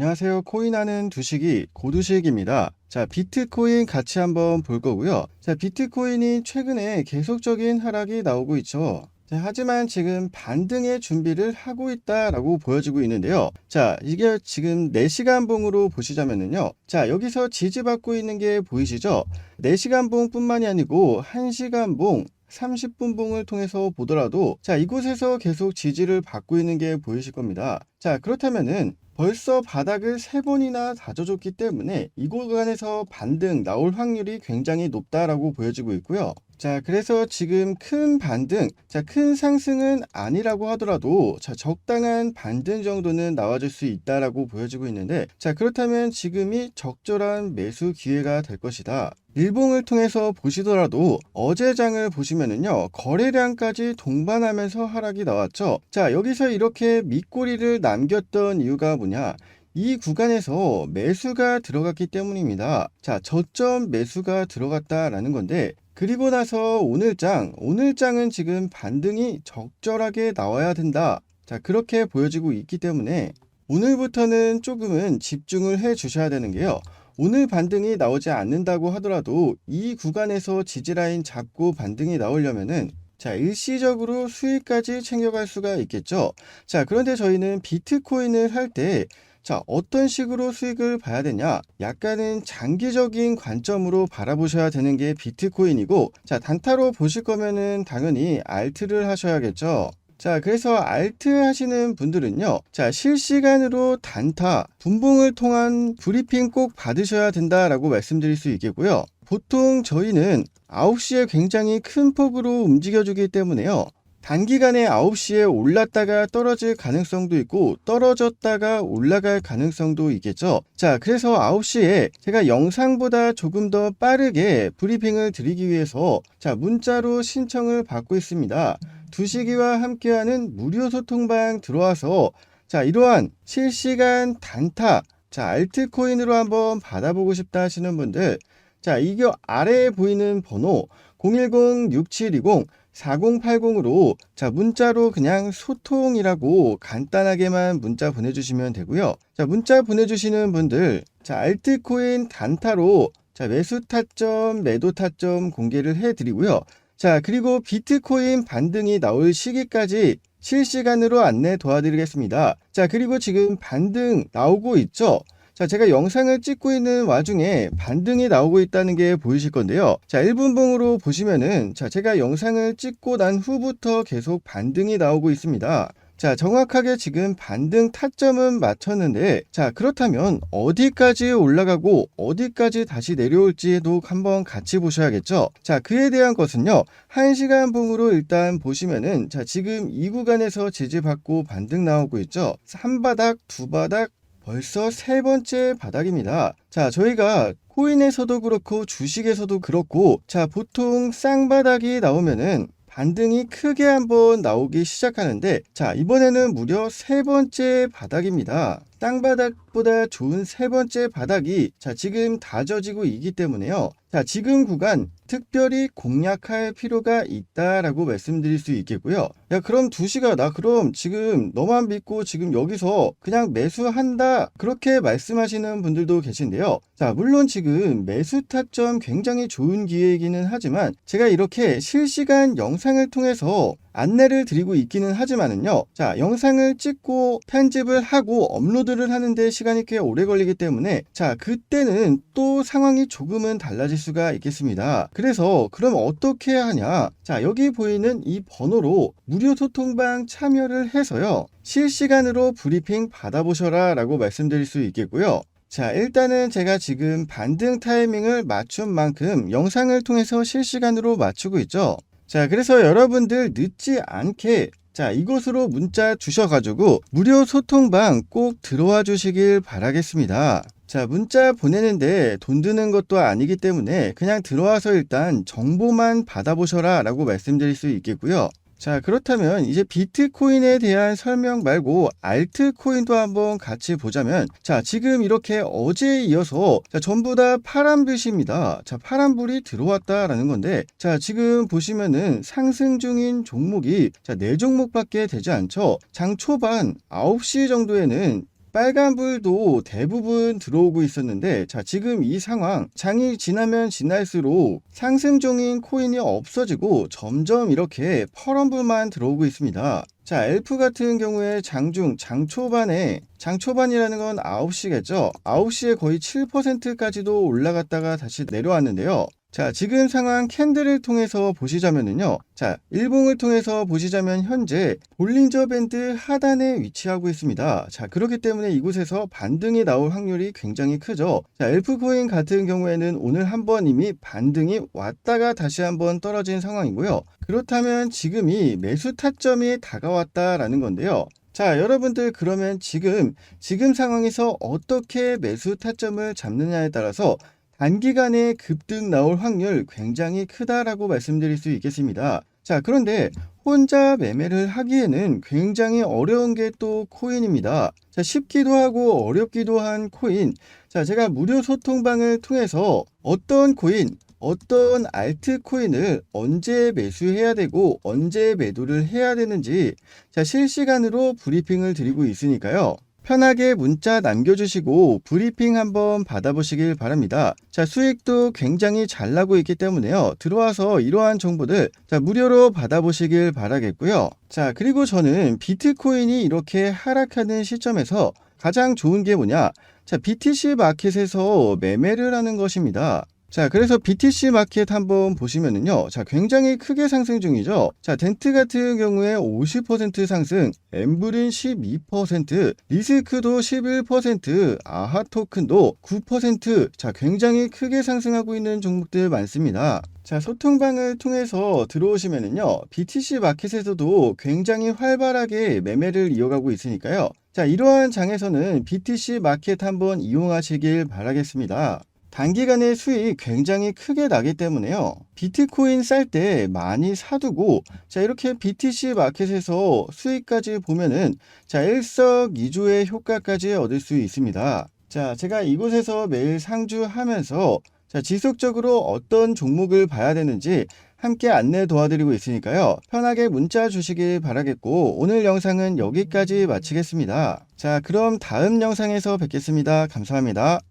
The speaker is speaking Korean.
안녕하세요. 코인하는 두식이 고두식입니다. 자, 비트코인 같이 한번 볼 거고요. 자, 비트코인이 최근에 계속적인 하락이 나오고 있죠. 자, 하지만 지금 반등의 준비를 하고 있다라고 보여지고 있는데요. 자, 이게 지금 4시간 봉으로 보시자면은요. 자, 여기서 지지받고 있는 게 보이시죠? 4시간 봉뿐만이 아니고 1시간 봉, 30분 봉을 통해서 보더라도 자, 이곳에서 계속 지지를 받고 있는 게 보이실 겁니다. 자, 그렇다면은 벌써 바닥을 세 번이나 다져줬기 때문에 이 구간에서 반등 나올 확률이 굉장히 높다라고 보여지고 있고요. 자, 그래서 지금 큰 반등, 자, 큰 상승은 아니라고 하더라도 자, 적당한 반등 정도는 나와줄 수 있다라고 보여지고 있는데 자, 그렇다면 지금이 적절한 매수 기회가 될 것이다. 일봉을 통해서 보시더라도 어제 장을 보시면은요 거래량까지 동반하면서 하락이 나왔죠. 자 여기서 이렇게 밑꼬리를 남겼던 이유가 뭐냐? 이 구간에서 매수가 들어갔기 때문입니다. 자 저점 매수가 들어갔다라는 건데 그리고 나서 오늘장 오늘장은 지금 반등이 적절하게 나와야 된다 자 그렇게 보여지고 있기 때문에 오늘부터는 조금은 집중을 해 주셔야 되는 게요 오늘 반등이 나오지 않는다고 하더라도 이 구간에서 지지라인 잡고 반등이 나오려면은 자, 일시적으로 수익까지 챙겨갈 수가 있겠죠. 자, 그런데 저희는 비트코인을 할 때 자, 어떤 식으로 수익을 봐야 되냐? 약간은 장기적인 관점으로 바라보셔야 되는 게 비트코인이고, 자, 단타로 보실 거면은 당연히 알트를 하셔야겠죠. 자, 그래서 알트 하시는 분들은요. 자, 실시간으로 단타, 분봉을 통한 브리핑 꼭 받으셔야 된다라고 말씀드릴 수 있겠고요. 보통 저희는 9시에 굉장히 큰 폭으로 움직여주기 때문에요. 단기간에 9시에 올랐다가 떨어질 가능성도 있고 떨어졌다가 올라갈 가능성도 있겠죠. 자, 그래서 9시에 제가 영상보다 조금 더 빠르게 브리핑을 드리기 위해서 자, 문자로 신청을 받고 있습니다. 두시기와 함께하는 무료 소통방 들어와서 자, 이러한 실시간 단타 자, 알트코인으로 한번 받아보고 싶다 하시는 분들 자, 이게 아래에 보이는 번호 010-6720 4080으로 자 문자로 그냥 소통이라고 간단하게만 문자 보내주시면 되고요. 자 문자 보내주시는 분들 자 알트코인 단타로 자 매수 타점 매도 타점 공개를 해드리고요. 자 그리고 비트코인 반등이 나올 시기까지 실시간으로 안내 도와드리겠습니다. 자 그리고 지금 반등 나오고 있죠. 자, 제가 영상을 찍고 있는 와중에 반등이 나오고 있다는 게 보이실 건데요. 자, 1분봉으로 보시면은 자, 제가 영상을 찍고 난 후부터 계속 반등이 나오고 있습니다. 자, 정확하게 지금 반등 타점은 맞췄는데, 자, 그렇다면 어디까지 올라가고 어디까지 다시 내려올지도 한번 같이 보셔야겠죠? 자, 그에 대한 것은요, 1시간 봉으로 일단 보시면은, 자, 지금 이 구간에서 지지받고 반등 나오고 있죠? 한 바닥, 두 바닥, 벌써 세 번째 바닥입니다. 자, 저희가 코인에서도 그렇고 주식에서도 그렇고 자, 보통 쌍바닥이 나오면은 반등이 크게 한번 나오기 시작하는데 자, 이번에는 무려 세 번째 바닥입니다. 땅바닥보다 좋은 세 번째 바닥이 자 지금 다져지고 있기 때문에요. 자 지금 구간 특별히 공략할 필요가 있다라고 말씀드릴 수 있겠고요. 야 그럼 두시가 나 그럼 지금 너만 믿고 지금 여기서 그냥 매수한다 그렇게 말씀하시는 분들도 계신데요. 자 물론 지금 매수 타점 굉장히 좋은 기회이기는 하지만 제가 이렇게 실시간 영상을 통해서 안내를 드리고 있기는 하지만은요. 자, 영상을 찍고 편집을 하고 업로드를 하는데 시간이 꽤 오래 걸리기 때문에 자, 그때는 또 상황이 조금은 달라질 수가 있겠습니다. 그래서 그럼 어떻게 하냐? 자, 여기 보이는 이 번호로 무료 소통방 참여를 해서요. 실시간으로 브리핑 받아보셔라 라고 말씀드릴 수 있겠고요. 자, 일단은 제가 지금 반등 타이밍을 맞춘 만큼 영상을 통해서 실시간으로 맞추고 있죠. 자, 그래서 여러분들 늦지 않게 자, 이곳으로 문자 주셔가지고 무료 소통방 꼭 들어와 주시길 바라겠습니다. 자, 문자 보내는데 돈 드는 것도 아니기 때문에 그냥 들어와서 일단 정보만 받아보셔라 라고 말씀드릴 수 있겠고요. 자, 그렇다면 이제 비트코인에 대한 설명 말고 알트코인도 한번 같이 보자면 자, 지금 이렇게 어제에 이어서 자, 전부 다 파란불입니다. 자, 파란불이 들어왔다라는 건데 자, 지금 보시면은 상승 중인 종목이 자, 네 종목밖에 되지 않죠. 장 초반 9시 정도에는 빨간불도 대부분 들어오고 있었는데 자 지금 이 상황 장이 지나면 지날수록 상승종인 코인이 없어지고 점점 이렇게 파란불만 들어오고 있습니다. 자 엘프 같은 경우에 장중 장초반에 장초반이라는 건 9시겠죠 9시에 거의 7%까지도 올라갔다가 다시 내려왔는데요 자, 지금 상황 캔들을 통해서 보시자면은요. 자, 일봉을 통해서 보시자면 현재 볼린저 밴드 하단에 위치하고 있습니다. 자, 그렇기 때문에 이곳에서 반등이 나올 확률이 굉장히 크죠. 자, 엘프코인 같은 경우에는 오늘 한 번 이미 반등이 왔다가 다시 한번 떨어진 상황이고요. 그렇다면 지금이 매수 타점이 다가왔다라는 건데요. 자, 여러분들 그러면 지금 지금 상황에서 어떻게 매수 타점을 잡느냐에 따라서 단기간에 급등 나올 확률 굉장히 크다라고 말씀드릴 수 있겠습니다. 자, 그런데 혼자 매매를 하기에는 굉장히 어려운 게 또 코인입니다. 자, 쉽기도 하고 어렵기도 한 코인. 자, 제가 무료 소통방을 통해서 어떤 코인, 어떤 알트코인을 언제 매수해야 되고 언제 매도를 해야 되는지 자, 실시간으로 브리핑을 드리고 있으니까요. 편하게 문자 남겨주시고 브리핑 한번 받아보시길 바랍니다. 자, 수익도 굉장히 잘 나고 있기 때문에요. 들어와서 이러한 정보들 자, 무료로 받아보시길 바라겠고요. 자, 그리고 저는 비트코인이 이렇게 하락하는 시점에서 가장 좋은 게 뭐냐? 자, BTC 마켓에서 매매를 하는 것입니다. 자, 그래서 BTC 마켓 한번 보시면은요. 자, 굉장히 크게 상승 중이죠. 자, 덴트 같은 경우에 50% 상승, 엠블은 12%, 리스크도 11%, 아하 토큰도 9%. 자, 굉장히 크게 상승하고 있는 종목들 많습니다. 자, 소통방을 통해서 들어오시면은요. BTC 마켓에서도 굉장히 활발하게 매매를 이어가고 있으니까요. 자, 이러한 장에서는 BTC 마켓 한번 이용하시길 바라겠습니다. 단기간에 수익 굉장히 크게 나기 때문에요. 비트코인 쌀 때 많이 사두고 자 이렇게 BTC 마켓에서 수익까지 보면은 자 일석이조의 효과까지 얻을 수 있습니다. 자 제가 이곳에서 매일 상주하면서 자 지속적으로 어떤 종목을 봐야 되는지 함께 안내 도와드리고 있으니까요. 편하게 문자 주시길 바라겠고 오늘 영상은 여기까지 마치겠습니다. 자 그럼 다음 영상에서 뵙겠습니다. 감사합니다.